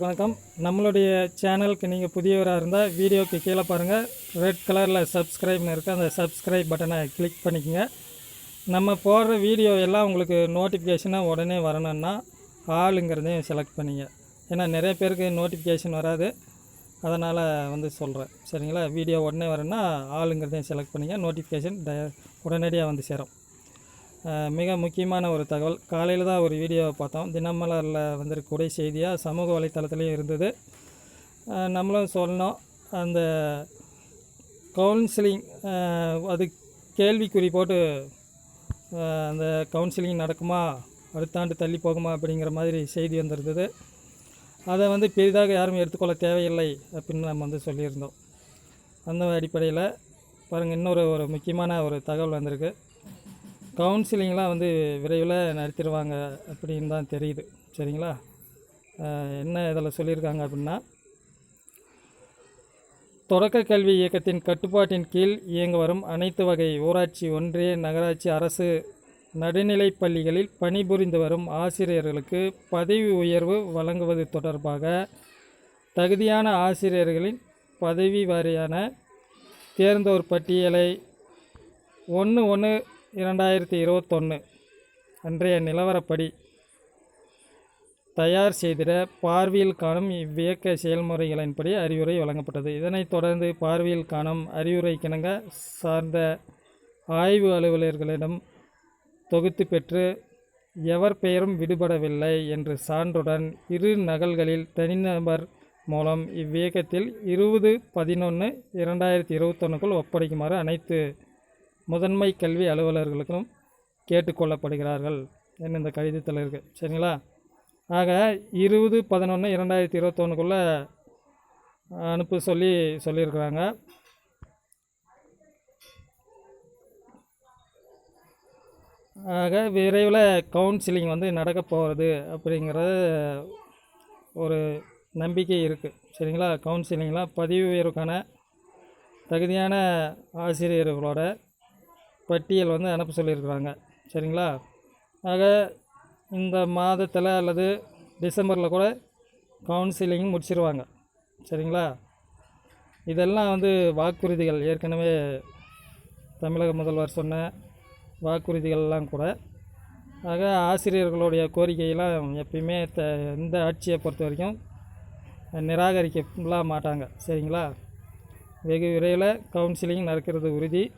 வணக்கம். நம்மளுடைய சேனலுக்கு நீங்கள் புதியவராக இருந்தால் வீடியோக்கு கீழே பாருங்கள் ரெட் கலரில் சப்ஸ்கிரைப்னு இருக்குது அந்த சப்ஸ்கிரைப் பட்டனை கிளிக் பண்ணிக்கங்க. நம்ம போடுற வீடியோ எல்லாம் உங்களுக்கு நோட்டிஃபிகேஷனாக உடனே வரணும்னா ஆளுங்கிறதையும் செலக்ட் பண்ணிங்க. ஏன்னா நிறைய பேருக்கு நோட்டிஃபிகேஷன் வராது. அதனால் வந்து சொல்கிறேன் சரிங்களா? வீடியோ உடனே வரணும்னா ஆளுங்கிறதையும் செலக்ட் பண்ணிங்க. நோட்டிஃபிகேஷன் ட உடனடியாக வந்து சேரும். மிக முக்கியமான ஒரு தகவல். காலையில் தான் ஒரு வீடியோவை பார்த்தோம். தினமலரில் வந்திருக்கக்கூடிய செய்தியாக சமூக வலைத்தளத்துலேயும் இருந்தது. நம்மளும் சொல்லணும். அந்த கவுன்சிலிங் அது கேள்விக்குறி போட்டு அந்த கவுன்சிலிங் நடக்குமா? அடுத்த ஆண்டு தள்ளி போகுமா? அப்படிங்கிற மாதிரி செய்தி வந்திருந்தது. அதை வந்து பெரிதாக யாரும் எடுத்துக்கொள்ள தேவையில்லை அப்படின்னு நம்ம வந்து சொல்லியிருந்தோம். அந்த அடிப்படையில் பாருங்கள் இன்னொரு ஒரு முக்கியமான ஒரு தகவல் வந்திருக்கு. கவுன்சிலிங்லாம் வந்து விரைவில் நடத்திடுவாங்க அப்படின்னு தான் தெரியுது. சரிங்களா? என்ன இதில் சொல்லியிருக்காங்க அப்படின்னா தொடக்க கல்வி இயக்கத்தின் கட்டுப்பாட்டின் கீழ் இயங்க வரும் அனைத்து வகை ஊராட்சி ஒன்றிய நகராட்சி அரசு நடுநிலைப் பள்ளிகளில் பணிபுரிந்து வரும் ஆசிரியர்களுக்கு பதவி உயர்வு வழங்குவது தொடர்பாக தகுதியான ஆசிரியர்களின் பதவி வாரியான தேர்ந்தோர் பட்டியலை ஒன்று ஒன்று இரண்டாயிரத்தி இருபத்தொன்று அன்றைய நிலவரப்படி தயார் செய்திட பார்வையில் காணும் இவ்வியக்க செயல்முறைகளின்படி அறிவுரை வழங்கப்பட்டது. இதனைத் தொடர்ந்து பார்வையில் காணும் அறிவுரைக்கிணங்க சார்ந்த ஆய்வு அலுவலர்களிடம் தொகுத்து பெற்று எவர் பெயரும் விடுபடவில்லை என்று சான்றுடன் இரு நகல்களில் தனிநபர் மூலம் இவ்வியக்கத்தில் இருபது பதினொன்று இரண்டாயிரத்தி இருபத்தொன்னுக்குள் ஒப்படைக்குமாறு அனைத்து முதன்மை கல்வி அலுவலர்களுக்கும் கேட்டுக்கொள்ளப்படுகிறார்கள் என்ன இந்த கடிதத்தில் இருக்குது சரிங்களா? ஆக இருபது பதினொன்று இரண்டாயிரத்தி இருபத்தொன்னுக்குள்ளே அனுப்ப சொல்லி சொல்லியிருக்கிறாங்க. ஆக விரைவில் கவுன்சிலிங் வந்து நடக்க போகிறது அப்படிங்கிறது ஒரு நம்பிக்கை இருக்குது சரிங்களா? கவுன்சிலிங்லாம் பதிவு உயர்வுக்கான தகுதியான ஆசிரியர்களோட பட்டியல் வந்து அனுப்ப சொல்லியிருக்கிறாங்க. சரிங்களா? ஆக இந்த மாதத்தில் அல்லது டிசம்பரில் கூட கவுன்சிலிங் முடிச்சிருவாங்க. சரிங்களா? இதெல்லாம் வந்து வாக்குறுதிகள். ஏற்கனவே தமிழக முதல்வர் சொன்ன வாக்குறுதிகள்லாம் கூட. ஆக ஆசிரியர்களுடைய கோரிக்கையெல்லாம் எப்பயுமே த எந்த ஆட்சியை பொறுத்த வரைக்கும் நிராகரிக்கலாம் மாட்டாங்க சரிங்களா? வெகு விரைவில் கவுன்சிலிங் நடக்கிறது உறுதி.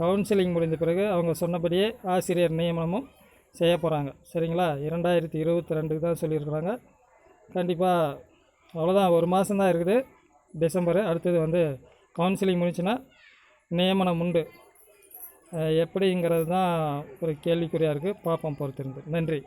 கவுன்சிலிங் முடிந்த பிறகு அவங்க சொன்னபடியே ஆசிரியர் நியமனமும் செய்ய போகிறாங்க சரிங்களா? இரண்டாயிரத்தி இருபத்தி ரெண்டுக்கு தான் சொல்லியிருக்கிறாங்க. கண்டிப்பாக அவ்வளோதான் ஒரு மாதம் தான் இருக்குது. டிசம்பர் அடுத்தது வந்து கவுன்சிலிங் முடிச்சுன்னா நியமனம் உண்டு. எப்படிங்கிறது தான் ஒரு கேள்விக்குறியாக இருக்குது பார்ப்போம் பொறுத்திருந்து. நன்றி.